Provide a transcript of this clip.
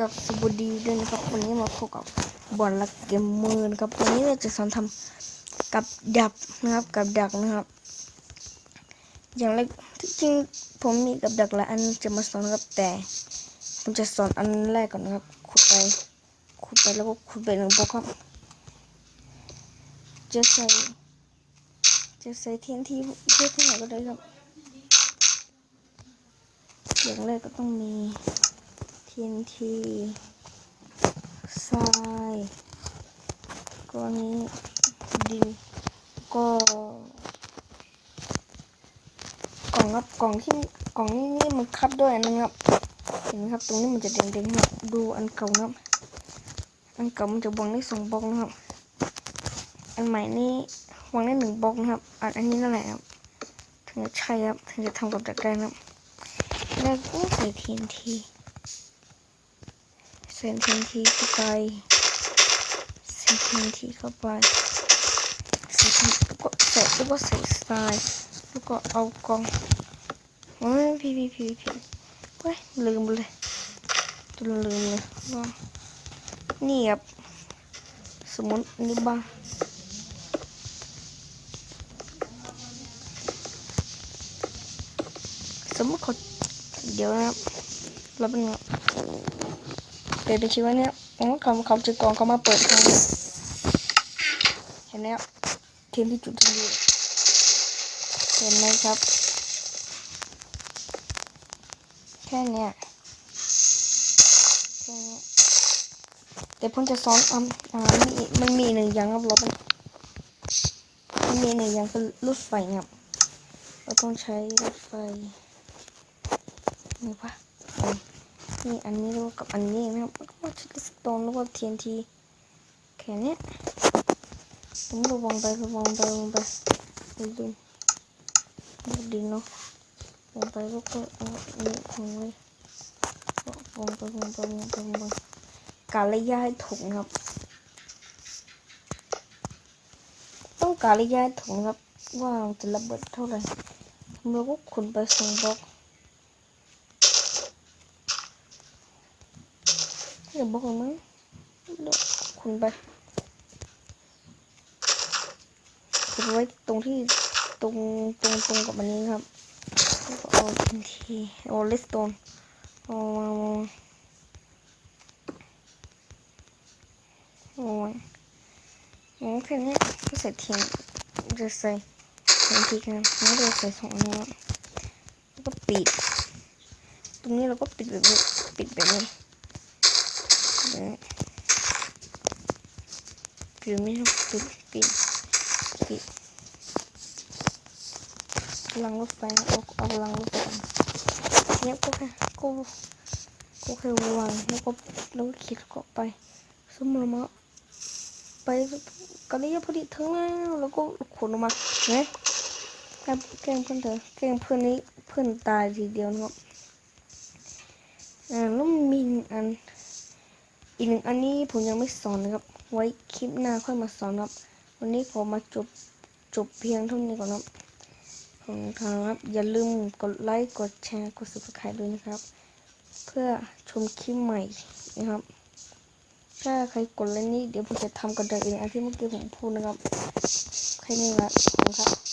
กับสวัสดีด้วยนะครับวันนี้มาพบกับบอลลักเกมเมอร์นะครับวันนี้เราจะสอนทำกับดักนะครับกับดักนะครับ อย่างแรกที่จริงผมมีกับดักหลายอันจะมาสอนครับแต่ ผมจะสอนอันแรกก่อนนะครับขุดไปขุดไปแล้วก็ขุดไปหนึ่งบล็อกครับจะใส่จะใส่เทียนที่เพื่อที่ไหนก็ได้ครับอย่างแรกก็ต้องมี TNT ทรายก้อนนี้ดินก็กล่องครับกล่องที่กล่องนี้นี่มันคับด้วยนนึงครับเห็นครับ ตรงนี้มันจะแดงๆครับดูอันเก่านะครับอันเก่ามันจะวางได้สองบล็อกนะครับ อันใหม่นี่วางได้หนึ่งบล็อกนะครับ อันอันนี้นั่นแหละครับถึงจะใช่ครับถึงจะทำกับดักได้นะครับแล้วก็ใส่ TNT ใส่ TNT เข้าไปใส่ TNT เข้าไปใส่ TNT แล้วก็ใส่แล้วก็ใส่ทรายแล้วก็เอากองโอ้ยพี่พี่พี่พี่เว้ยลืมไปเลยจนลืมเลยว่านี่ครับสมมตินี่บ้างสมมติเขาเดี๋ยวนะครับเราเป็นครับ เปิดเป็นชีวะเนี่ยอ๋อเขาเขาจะกองเขามาเปิดทางเห็นไหมครับทีมที่จุดทีวีเห็นไหมครับ แค่เนี้ยแค่นี้ยแต่ผมจะซ้อนอ่าอ่ามีมันมีหนึ่งอย่างครับเราเป็นมันมีหนึ่งอย่างคือรถไฟครับเราต้องใช้รถไฟนี่ปะ นี่อันนี้แล้วกับอันนี้นะครับแล้วก็ชิลสโตนแล้วก็ TNT แค่นี้ผมระวังไประวังไประวังไปดูดินดูดินเนาะวางไปล้วก็เอาอันนี้วางไว้วางไปวางไปวางไปวางไปการระยะให้ถูกครับ ต้องการระยะให้ถูกครับว่าจะระเบิดเท่าไหร่เราก็ขุนไปสองบล็อก เดี๋ยวบอกมั้งคุณไปคุณไว้ตรงที่ตรงตรงตรงกับอันนี้ครับแล้วก็เอาทันทีเอเลสโตนเอามาเอามาเอาแค่นี้ก็ใส่เทียนจะใส่ทียนทีกันแล้วเราใส่สองนนี้แล้วก็ปิด ตรงนี้เราก็ปิดแบบนี้ปิดแบบนี้ ปิดไม่ต้องปิดปิดปิดลังรถไฟเอาเอาลังรถไฟเนี่ยก็แค่ก็ก็แค่วางแล้วก็แล้วก็ขีดก็ไปสมมติมาไปกันนี้พอดีถึงแล้วแล้วก็ขนออกมาเนี่ยแกล้งแกล้งเพื่อนเถอะแกล้งเพื่อนนี้เพื่อนตายทีเดียวเนะครับอ่าแล้วมีอัน อีกหนึ่งอันนี้ผมยังไม่สอนนะครับ ไว้คลิปหน้าค่อยมาสอนครับ วันนี้ผมมาจบจบเพียงเท่านี้ก่อนครับผมครับ อย่าลืมกดไลค์กดแชร์กด subscribe ด้วยนะครับ เพื่อชมคลิปใหม่นะครับ ถ้าใครกดแล้วนี้เดี๋ยวผมจะทำกระดาษเองอันที่เมื่อกี้ผมพูดนะครับใครนี่ละขอบคุณครับ